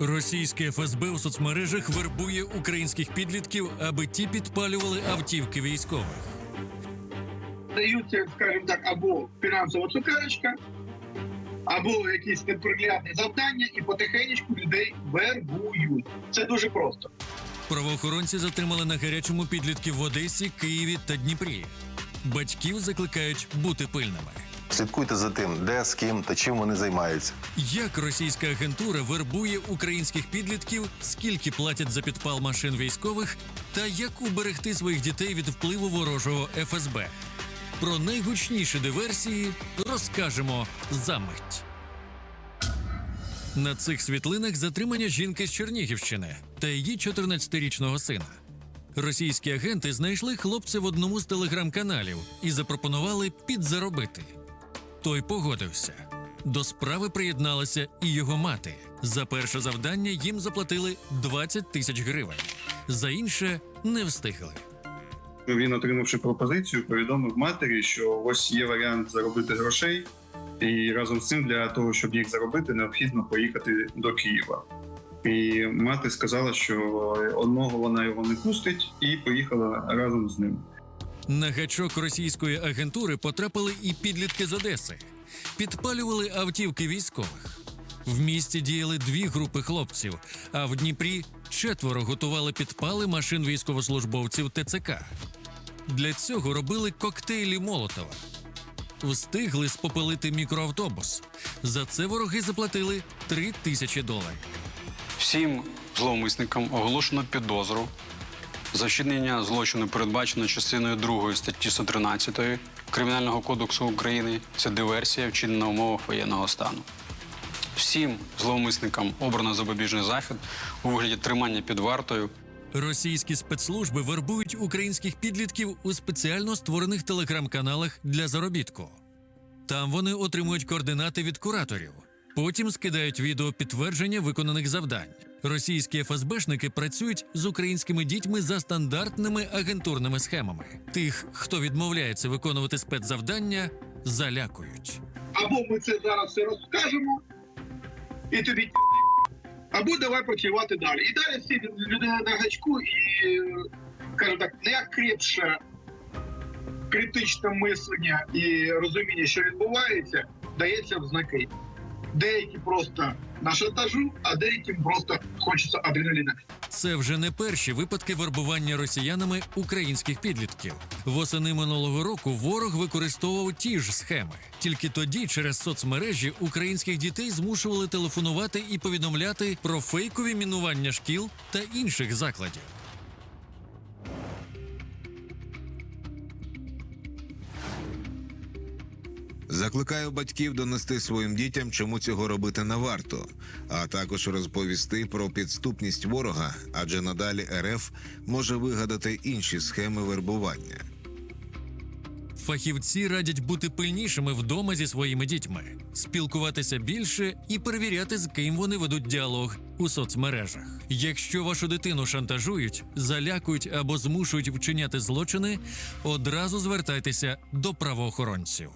Російське ФСБ у соцмережах вербує українських підлітків, аби ті підпалювали автівки військових. даються, скажімо так, або фінансова цукерочка, або якісь неприглядні завдання, і потихеньку людей вербують. Це дуже просто. Правоохоронці затримали на гарячому підлітків в Одесі, Києві та Дніпрі. Батьків закликають бути пильними. Слідкуйте за тим, де, з ким та чим вони займаються. Як російська агентура вербує українських підлітків, скільки платять за підпал машин військових, та як уберегти своїх дітей від впливу ворожого ФСБ? Про найгучніші диверсії розкажемо за мить. На цих світлинах затримання жінки з Чернігівщини та її 14-річного сина. Російські агенти знайшли хлопця в одному з телеграм-каналів і запропонували підзаробити. Той погодився. До справи приєдналася і його мати. За перше завдання їм заплатили 20 тисяч гривень. За інше не встигли. Він, отримавши пропозицію, повідомив матері, що ось є варіант заробити грошей, і разом з цим для того, щоб їх заробити, необхідно поїхати до Києва. І мати сказала, що одного вона його не пустить, і поїхала разом з ним. На гачок російської агентури потрапили і підлітки з Одеси. Підпалювали автівки військових. В місті діяли дві групи хлопців, а в Дніпрі четверо готували підпали машин військовослужбовців ТЦК. Для цього робили коктейлі Молотова. Встигли спопилити мікроавтобус. За це вороги заплатили 3 тисячі доларів. Всім зловмисникам оголошено підозру. За вчинення злочину передбачено частиною 2 статті 113 Кримінального кодексу України. Це диверсія, вчинена в умовах воєнного стану. Всім зловмисникам обрано запобіжний захід у вигляді тримання під вартою Російські спецслужби вербують українських підлітків у спеціально створених телеграм-каналах для заробітку. Там вони отримують координати від кураторів. Потім скидають відео підтвердження виконаних завдань. Російські ФСБшники працюють з українськими дітьми за стандартними агентурними схемами. Тих, хто відмовляється виконувати спецзавдання, залякують. Або ми це зараз все розкажемо, і тобі або давай працювати далі. І далі всі людина на гачку, і скажімо так, найкрепше критичне мислення і розуміння, що відбувається, дається в знаки. Деякі просто на шантажу, а деяким просто хочеться адреналіна. Це вже не перші випадки вербування росіянами українських підлітків. Восени минулого року ворог використовував ті ж схеми. Тільки тоді, через соцмережі, українських дітей змушували телефонувати і повідомляти про фейкові мінування шкіл та інших закладів. Закликаю батьків донести своїм дітям, чому цього робити не варто, а також розповісти про підступність ворога, адже надалі РФ може вигадати інші схеми вербування. Фахівці радять бути пильнішими вдома зі своїми дітьми, спілкуватися більше і перевіряти, з ким вони ведуть діалог у соцмережах. Якщо вашу дитину шантажують, залякують або змушують вчиняти злочини, одразу звертайтеся до правоохоронців.